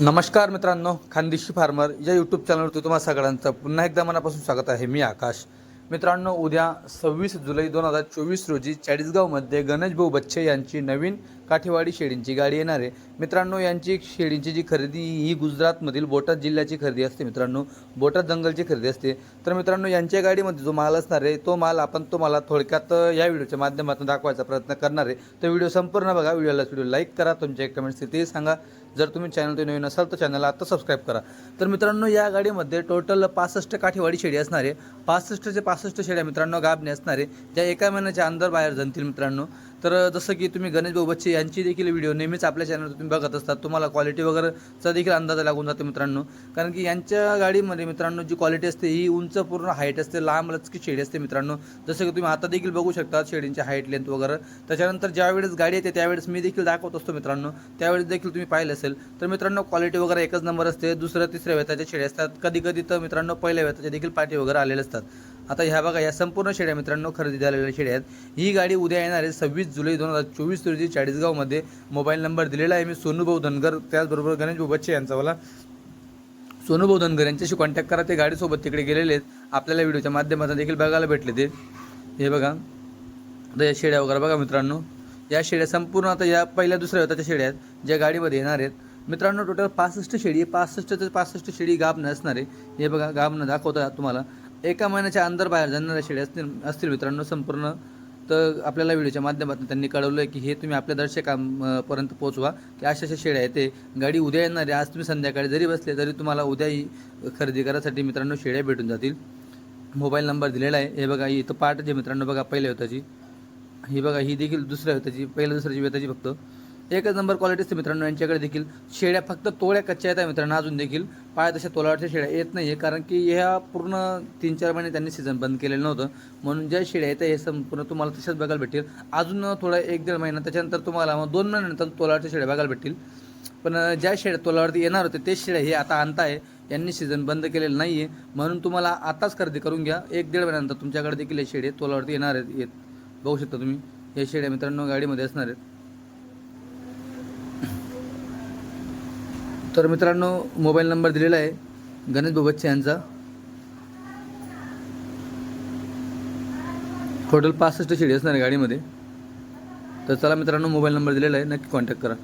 नमस्कार मित्रांनो खानदेशी फार्मर या यूट्यूब चॅनलवरती तुम्हाला सगळ्यांचं पुन्हा एकदा मनापासून स्वागत आहे. मी आकाश. मित्रांनो उद्या सव्वीस जुलै दोन हजार चोवीस रोजी चाळीसगावमध्ये गणेश भाऊ बच्चे यांची नवीन काठीवाडी शेळींची गाडी येणार आहे. मित्रांनो यांची शेळींची जी खरेदी ही गुजरातमधील बोटाद जिल्ह्याची खरेदी असते मित्रांनो. बोटाद जंगलची खरेदी असते. तर मित्रांनो यांच्या गाडीमध्ये जो माल असणार आहे तो माल आपण तुम्हाला थोडक्यात या व्हिडिओच्या माध्यमातून दाखवायचा प्रयत्न करणार आहे. तर व्हिडिओ संपूर्ण बघा. व्हिडिओला व्हिडिओ लाईक करा. तुमच्या कमेंट्स ते सांगा. जर तुम्ही चॅनल नवीन असाल तर चॅनलला आता सबस्क्राईब करा. तर मित्रांनो या गाडीमध्ये टोटल पासष्ट काठीवाडी शेळी असणार आहे. पासष्टचे पासष्ट शेळ्या मित्रांनो गाभणे असणार आहे. ज्या एका महिन्याच्या अंदर बाहेर जणतील मित्रांनो. तर जसं की तुम्ही गणेश भाऊ बच्चे यांची देखील व्हिडिओ नेहमीच आपल्या चॅनलवर तुम्ही बघत असतात. तुम्हाला क्वालिटी वगैरेचा देखील अंदाज लागून जातो मित्रांनो. कारण की यांच्या गाडीमध्ये मित्रांनो जी क्वालिटी असते ही उंच पूर्ण हाईट असते लांब लचकी शेडी असते मित्रांनो. जसं की तुम्ही आता देखील बघू शकता शेडींची हाईट लेंथ वगैरे. त्याच्यानंतर ज्यावेळेस गाडी येते त्यावेळेस मी देखील दाखवत असतो मित्रांनो. त्यावेळेस देखील तुम्ही पाहिलं असेल. तर मित्रांनो क्वालिटी वगैरे एकच नंबर असते. दुसऱ्या तिसऱ्या वेताच्या शेडी असतात. कधी कधी तर मित्रांनो पहिल्या वेताचे देखील पाठी वगैरे आलेले असतात. आता ह्या बघा या संपूर्ण शेड्या मित्रांनो खरेदी झालेल्या शेड्या आहेत. ही गाडी उद्या येणार आहे सव्वीस जुलै दोन हजार चोवीस रोजी चाळीसगावमध्ये. मोबाईल नंबर दिलेला आहे मी सोनूभाऊ धनगर त्याचबरोबर गणेश बच्चे यांचा मला सोनूभाऊ धनगर यांच्याशी कॉन्टॅक्ट करा ते गाडीसोबत तिकडे गेलेले आहेत. आपल्याला व्हिडिओच्या माध्यमातून देखील बघायला भेटले ते. हे बघा आता या शेड्या वगैरे बघा मित्रांनो. या शेड्या संपूर्ण आता या पहिल्या दुसऱ्या होत्या त्या आहेत ज्या गाडीमध्ये येणार आहेत. मित्रांनो टोटल पासष्ट शेळी पासष्ट ते पासष्ट शेळी गाबनं असणार. आहे हे बघा गाबनं दाखवतात तुम्हाला. एका महिन्याच्या अंदर बाहेर जाणाऱ्या शेळ्या असतील असतील मित्रांनो संपूर्ण. तर आपल्याला व्हिडिओच्या माध्यमातून त्यांनी कळवलं आहे की हे तुम्ही आपल्या दर्शकांपर्यंत पोहोचवा की अशा अशा शेळ्या आहेत ते. गाडी उद्या येणार आहे आज तुम्ही संध्याकाळी जरी बसले तरी तुम्हाला उद्याही खरेदी करायसाठी मित्रांनो शेळ्या भेटून जातील. मोबाईल नंबर दिलेला आहे. हे बघा इथं पार्ट जे मित्रांनो बघा पहिल्या होताची ही बघा ही देखील दुसऱ्या होताची पहिल्या दुसऱ्याची वेताची फक्त. एकच नंबर क्वालिटी असते मित्रांनो यांच्याकडे देखील. शेळ्या फक्त तोळ्या कच्च्या आहेत मित्रांनो अजून देखील. पाया तशा तोलावरच्या शेळ्या येत नाही आहे कारण की ह्या पूर्ण तीन चार महिने त्यांनी सीझन बंद केलेलं नव्हतं. म्हणून ज्या शेळ्या आहेत हे संपूर्ण तुम्हाला तशाच बघायला भेटतील. अजून थोडा एक दीड महिना त्याच्यानंतर तुम्हाला मग दोन महिन्यानंतर तोलावरच्या शेळ्या बघायला भेटतील. पण ज्या शेळ्या तोलावरती येणार होते तेच शेळ्या हे आता आणताय. यांनी सीझन बंद केलेलं नाही आहे म्हणून तुम्हाला आताच खरेदी करून घ्या. एक दीड महिन्यानंतर तुमच्याकडे देखील हे शेळे तोलावरती येणार आहेत येत. बघू शकता तुम्ही हे शेळ्या मित्रांनो गाडीमध्ये असणार आहेत. तर मित्रांनो मोबाईल नंबर दिलेला आहे गणेश बच्चे यांचा. टोटल पासष्ट शिडी असणार आहे गाडीमध्ये. तर चला मित्रांनो मोबाईल नंबर दिलेला आहे नक्की कॉन्टॅक्ट करा.